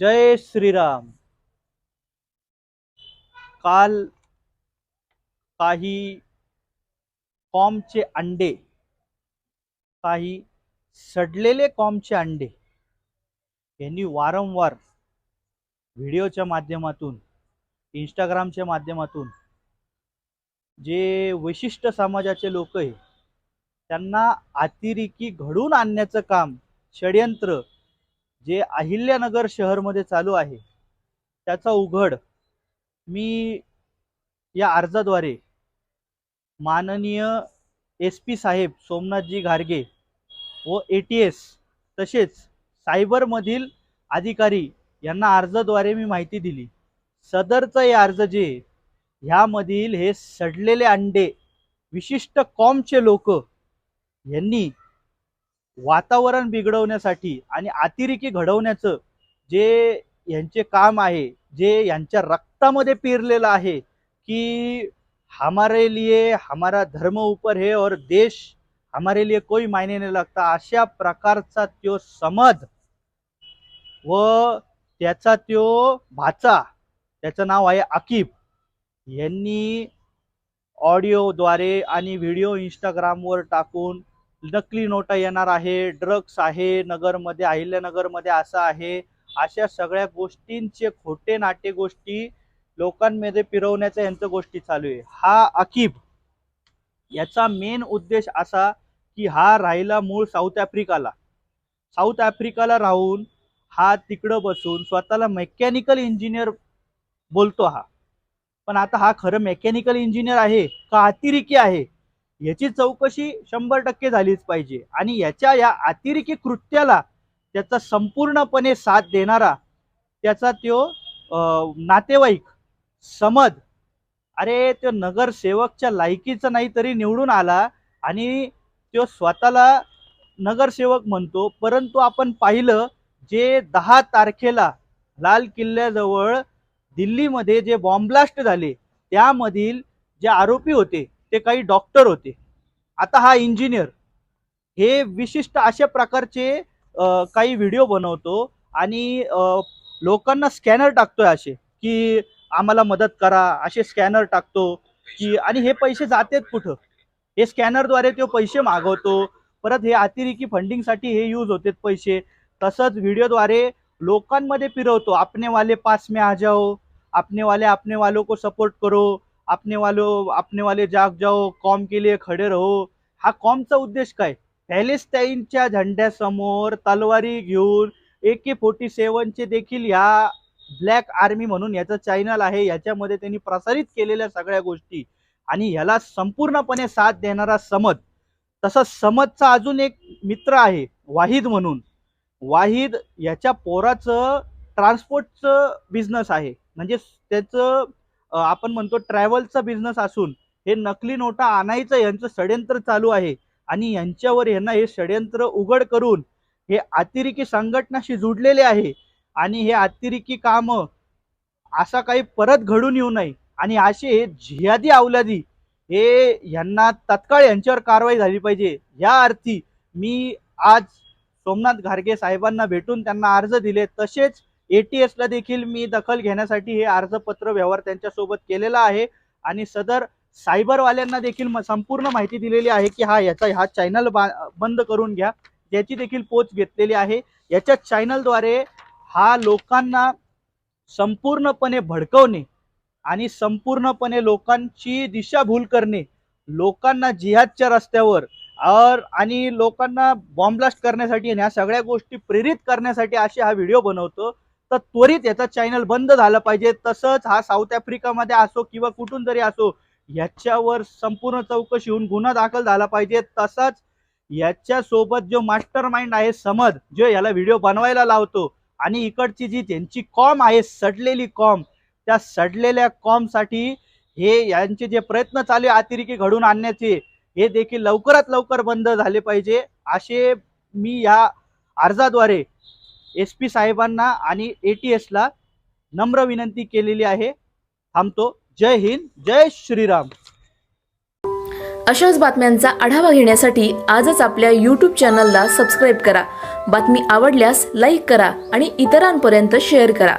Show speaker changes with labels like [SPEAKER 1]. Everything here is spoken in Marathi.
[SPEAKER 1] जय श्रीराम. काल काही कॉमचे अंडे काही सडलेले कॉमचे अंडे यांनी वारंवार व्हिडिओच्या माध्यमातून इंस्टाग्रामच्या माध्यमातून जे विशिष्ट समाजाचे लोक आहे त्यांना अतिरेकी घडून आणण्याचं काम षडयंत्र जे अहिल्यानगर शहरमध्ये चालू आहे त्याचा उघड मी या अर्जाद्वारे माननीय एस पी साहेब सोमनाथजी घारगे व ए टी एस तसेच सायबरमधील अधिकारी यांना अर्जाद्वारे मी माहिती दिली. सदरचं हे अर्ज जे ह्यामधील हे सडलेले अंडे विशिष्ट कॉमचे लोक यांनी वातावरण बिघडवण्यासाठी आणि अतिरेकी घडवण्याचं जे यांचे काम आहे जे यांच्या रक्तामध्ये पेरलेलं आहे की हमारे लिए हमारा धर्म ऊपर है और देश हमारे लिए कोई मायने नाही लागता अशा प्रकारचा त्यो समज व त्याचा त्यो भाचा त्याचं नाव आहे आकिब. यांनी ऑडिओद्वारे आणि व्हिडिओ इंस्टाग्रामवर टाकून नकली नोटा येणार आहे ड्रग्स आहे नगरमध्ये अहिल्यानगरमध्ये असं आहे. अशा सगळ्या गोष्टींचे खोटे नाटे गोष्टी लोकांमध्ये फिरवण्याच्या यांचं गोष्टी चालू आहे. हा अकीब याचा मेन उद्देश असा की हा राहिला मूळ साऊथ आफ्रिकाला साऊथ आफ्रिकाला राहून हा तिकडं बसून स्वतःला मेकॅनिकल इंजिनियर बोलतो हा. पण आता हा खरं मेकॅनिकल इंजिनियर आहे का अतिरेकी आहे? याची चौकशी शंभर टक्के झालीच पाहिजे. आणि याच्या या अतिरेकी कृत्याला त्याचा संपूर्णपणे साथ देणारा त्याचा तो नातेवाईक समद अरे तो नगरसेवकच्या लायकीचा नाही तरी निवडून आला आणि तो स्वतःला नगरसेवक म्हणतो परंतु आपण पाहिलं जे दहा तारखेला लाल किल्ल्याजवळ दिल्लीमध्ये जे बॉम्बलास्ट झाले त्यामधील जे आरोपी होते ते काही डॉक्टर होते. आता हा इंजिनियर हे विशिष्ट अशा प्रकारचे काही व्हिडिओ बनवतो आणि लोकांना स्कॅनर टाकतोय असे की आम्हाला मदत करा असे स्कॅनर टाकतो की आणि हे पैसे जातेत कुठं? हे स्कॅनरद्वारे तो पैसे मागवतो परत हे अतिरेकी फंडिंगसाठी हे यूज होते पैसे. तसंच व्हिडिओद्वारे लोकांमध्ये फिरवतो अपने वाले पास मे आ जाओ अपने वाले को सपोर्ट करो अपने वालों अपने वाले जाग जाओ कॉम के लिए खडे रहो। हा कॉमचा उद्देश काय? पॅलेस्टाईनच्या झंड्यासमोर तलवारी घेऊन ए के फोर्टी सेवनचे देखील ह्या ब्लॅक आर्मी म्हणून याचं चॅनल आहे याच्यामध्ये त्यांनी प्रसारित केलेल्या सगळ्या गोष्टी. आणि ह्याला संपूर्णपणे साथ देणारा समद. तसं समदचा अजून एक मित्र आहे वाहिद म्हणून. वाहिद याच्या पोराचं ट्रान्सपोर्टचं बिझनेस आहे. म्हणजे त्याचं आपण म्हणतो ट्रॅव्हलचा बिझनेस असून हे नकली नोटा आणायचं यांचं षडयंत्र चालू आहे. आणि यांच्यावर यांना हे षडयंत्र उघड करून हे अतिरेकी संघटनाशी जुडलेले आहे. आणि हे अतिरेकी काम असा काही परत घडून येऊ नये. आणि असे हे जिहादी अवलादी हे यांना तत्काळ यांच्यावर कारवाई झाली पाहिजे. या अर्थी मी आज सोमनाथ घारगे साहेबांना भेटून त्यांना अर्ज दिले. तसेच एटीएस ला देखील मी दखल घेण्यासाठी हे अर्जपत्र व्यवहार त्यांच्यासोबत केलेला आहे. आणि सदर सायबरवाल्यांना देखील म- संपूर्ण माहिती दिलेली आहे की हा याचा हा चॅनल बंद करून घ्या. याची देखील पोच घेतलेली आहे. याच्या चॅनलद्वारे हा लोकांना संपूर्णपणे भडकवणे आणि संपूर्णपणे लोकांची दिशाभूल करणे लोकांना जिहादच्या रस्त्यावर आणि लोकांना बॉम्बलास्ट करण्यासाठी आणि ह्या सगळ्या गोष्टी प्रेरित करण्यासाठी असे हा व्हिडिओ बनवतो. तर त्वरित याचा चॅनल बंद झालं पाहिजे. तसंच हा साऊथ आफ्रिकामध्ये असो किंवा कुठून जरी असो याच्यावर संपूर्ण चौकशी होऊन गुन्हा दाखल झाला पाहिजे. तसाच याच्यासोबत जो मास्टर माइंड आहे समज जो याला व्हिडिओ बनवायला लावतो आणि इकडची जी त्यांची कॉम आहे सडलेली कॉम त्या सडलेल्या कॉमसाठी हे यांचे जे प्रयत्न चालू आहे अतिरेकी घडून आणण्याचे हे देखील लवकरात लवकर बंद झाले पाहिजे. असे मी या अर्जाद्वारे एस पी साहेबांना आणि ए टी एसला नम्र विनंती केलेली आहे. थांबतो. जय हिंद जय श्रीराम.
[SPEAKER 2] अशाच बातम्यांचा आढावा घेण्यासाठी आजच आपल्या यूट्यूब चॅनलला सबस्क्राईब करा. बातमी आवडल्यास लाईक करा आणि इतरांपर्यंत शेअर करा.